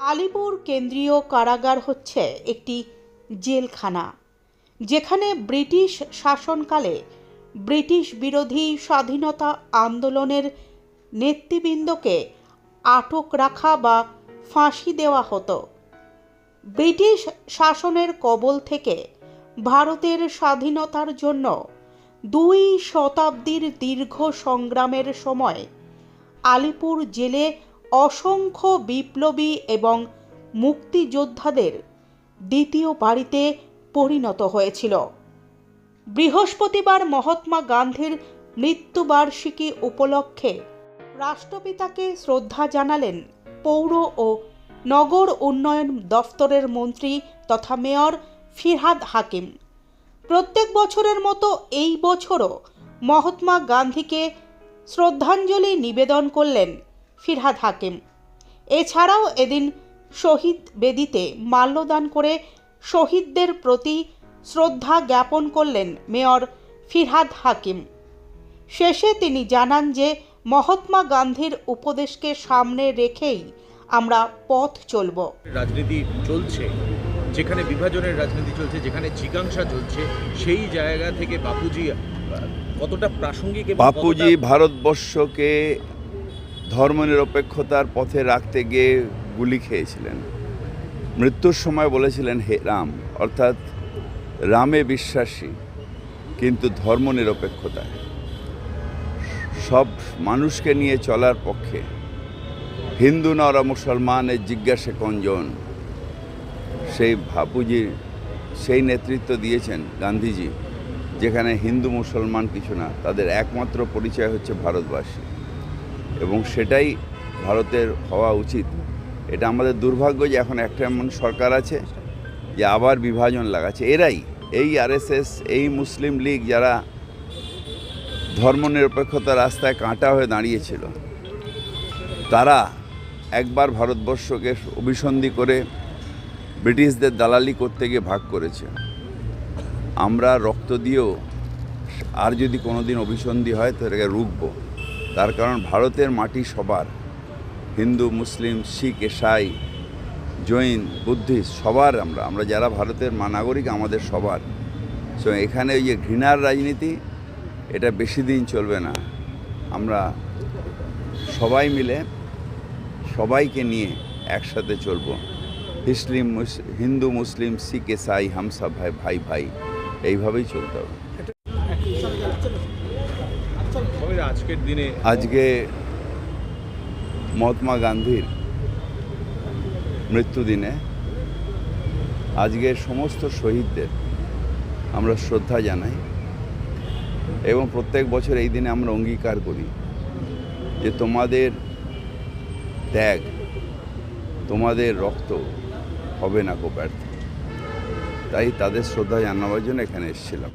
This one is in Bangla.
আলিপুর কেন্দ্রীয় কারাগার হচ্ছে একটি জেলখানা, যেখানে ব্রিটিশ শাসনকালে ব্রিটিশ বিরোধী স্বাধীনতা আন্দোলনের নেতৃবৃন্দকে আটক রাখা বা ফাঁসি দেওয়া হতো। ব্রিটিশ শাসনের কবল থেকে ভারতের স্বাধীনতার জন্য দুই শতাব্দীর দীর্ঘ সংগ্রামের সময় আলিপুর জেলে অসংখ্য বিপ্লবী এবং মুক্তিযোদ্ধাদের দ্বিতীয় বাড়িতে পরিণত হয়েছিল। বৃহস্পতিবার মহাত্মা গান্ধীর মৃত্যুবার্ষিকী উপলক্ষে রাষ্ট্রপিতাকে শ্রদ্ধা জানালেন পৌর ও নগর উন্নয়ন দফতরের মন্ত্রী তথা মেয়র ফিরহাদ হাকিম। প্রত্যেক বছরের মতো এই বছরও মহাত্মা গান্ধীকে শ্রদ্ধাঞ্জলি নিবেদন করলেন ফিরহাদ হাকিম। এছাড়াও এদিন শহীদ বেদিতে মাল্যদান করে শহীদদের প্রতি শ্রদ্ধা জ্ঞাপন করলেন মেয়র ফিরহাদ হাকিম। শেষে তিনি জানান যে মহাত্মা গান্ধীর উপদেশকে সামনে রেখেই আমরা পথ চলব। রাজনীতি চলছে যেখানে বিভাজনের রাজনীতি চলছে যেখানে জিজ্ঞাসা চলছে সেই জায়গা থেকে বাপুজি কতটা প্রাসঙ্গিক বাপুজি ভারতবর্ষকে ধর্মনিরপেক্ষতার পথে রাখতে গিয়ে গুলি খেয়েছিলেন। মৃত্যুর সময় বলেছিলেন, হে রাম, অর্থাৎ, রামে বিশ্বাসী, কিন্তু ধর্মনিরপেক্ষতায়। সব মানুষকে নিয়ে চলার পক্ষে হিন্দু নর মুসলমানের জিজ্ঞাসা কঞ্জন, সেই বাপুজি সেই নেতৃত্ব দিয়েছেন গান্ধীজি, যেখানে হিন্দু মুসলমান কিছু না, তাদের একমাত্র পরিচয় হচ্ছে ভারতবাসী। এবং সেটাই ভারতের হওয়া উচিত। এটা আমাদের দুর্ভাগ্য যে এখন একটা এমন সরকার আছে যে আবার বিভাজন লাগাচ্ছে। এরাই, এই আরএসএস, এই মুসলিম লীগ যারা ধর্মনিরপেক্ষতা রাস্তায় কাঁটা হয়ে দাঁড়িয়েছিল, তারা একবার ভারতবর্ষকে অভিসন্ধি করে ব্রিটিশদের দালালি করতে গিয়ে ভাগ করেছে। আমরা রক্ত দিয়েও আর যদি কোনো দিন অভিসন্ধি হয় তো এটাকে রুখবো। তার কারণ ভারতের মাটি সবার। হিন্দু, মুসলিম, শিখ, এসাই, জৈন, বুদ্ধিস্ট সবার আমরা। আমরা যারা ভারতের নাগরিক, আমাদের সবার। সো এখানে ওই যে ঘৃণার রাজনীতি, এটা বেশি দিন চলবে না। আমরা সবাই মিলে সবাইকে নিয়ে একসাথে চলবো। মুসলিম মুস- হিন্দু, মুসলিম, শিখ, এসাই, হামসা ভাই ভাই ভাই, এইভাবেই চলতে হবে। আজকের দিনে? আজকে মহাত্মা গান্ধীর মৃত্যুদিনে আজকের সমস্ত শহীদদের আমরা শ্রদ্ধা জানাই এবং প্রত্যেক বছর এই দিনে আমরা অঙ্গীকার করি যে তোমাদের ত্যাগ, তোমাদের রক্ত হবে না কো ব্যর্থ। তাই তাদের শ্রদ্ধা জানাবার জন্য এখানে এসেছিলাম।